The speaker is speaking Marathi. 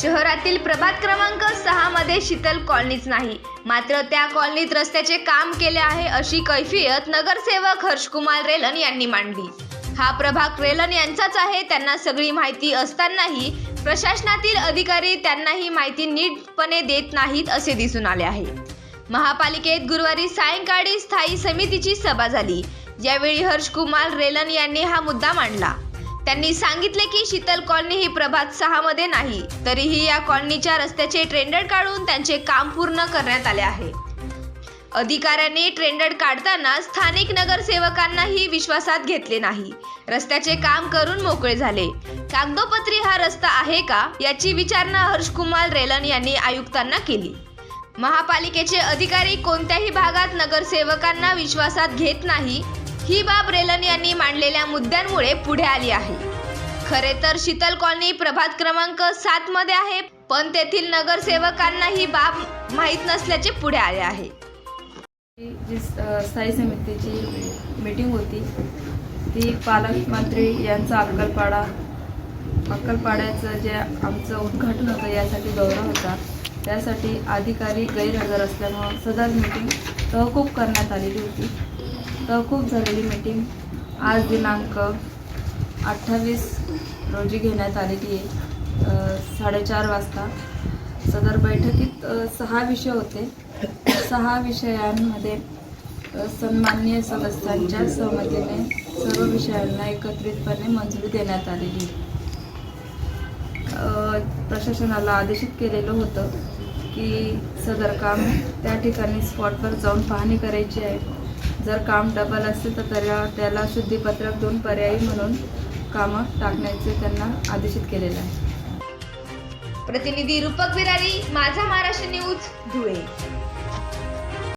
शहरातील प्रभात क्रमांक सहा मध्ये शीतल कॉलनीच नाही. मात्र त्या कॉलनीत रस्त्याचे काम केले आहे अशी कैफियत नगरसेवक हर्षकुमार रेलन यांनी मांडली. हा प्रभाग रेलन यांचाच आहे. त्यांना सगळी माहिती असतानाही प्रशासनातील अधिकारी त्यांना ही माहिती नीटपणे देत नाहीत असे दिसून आले आहे. महापालिकेत गुरुवारी सायंकाळी स्थायी समितीची सभा झाली. यावेळी हर्षकुमार रेलन यांनी हा मुद्दा मांडला. त्यांनी सांगितले की शीतल कॉलनी ही प्रभात सहा मध्ये नाही तरीही या कॉलनीच्या रस्त्याचे ट्रेंडर काढून त्यांचे काम पूर्ण करण्यात आले आहे. अधिकाऱ्यांनी ट्रेंडर काढताना स्थानिक नगरसेवकांनाही विश्वासात घेतले नाही. रस्त्याचे काम करून मोकळे झाले. कागदोपत्री हा रस्ता आहे का याची विचारणा हर्षकुमार रेलन यांनी आयुक्तांना केली. महापालिकेचे अधिकारी कोणत्याही भागात नगरसेवकांना विश्वासात घेत नाही ही बाब रेलन यांनी मांडलेल्या मुद्द्यांमुळे पुढे आली आहे. खरे तर शीतल कॉलनी प्रभात क्रमांक सात मध्ये आहे पण तेथील नगरसेवकांना ही बाब माहीत नसल्याचे पुढे आले आहे. जी स्थायी समितीची मीटिंग होती ती पालकमंत्री यांचा अक्कलपाडा अक्कलपाड्याचं जे आमचं उद्घाटन होतं यासाठी दौरा होता. त्यासाठी अधिकारी गैरहजर असल्यामुळं सदर मीटिंग तहकूब करण्यात आलेली होती. तहकूब झालेली मीटिंग आज दिनांक अठ्ठावीस रोजी घेण्यात आलेली आहे. साडेचार वाजता. सदर बैठकीत सहा विषय होते. सहा विषयांमध्ये सन्माननीय सदस्यांच्या सहमतीने सर्व विषयांना एकत्रितपणे मंजुरी देण्यात आलेली आहे. प्रशासनाला आदेशित केलेलं होतं की सदर काम त्या ठिकाणी स्पॉटवर जाऊन पाहणी करायची आहे. जर काम डबल असेल तर त्याला त्याला शुद्धीपत्रक दोन पर्यायी म्हणून कामं टाकण्याचे त्यांना आदेशित केलेलं आहे. प्रतिनिधी रूपक बिरारी माझा महाराष्ट्र न्यूज धुळे.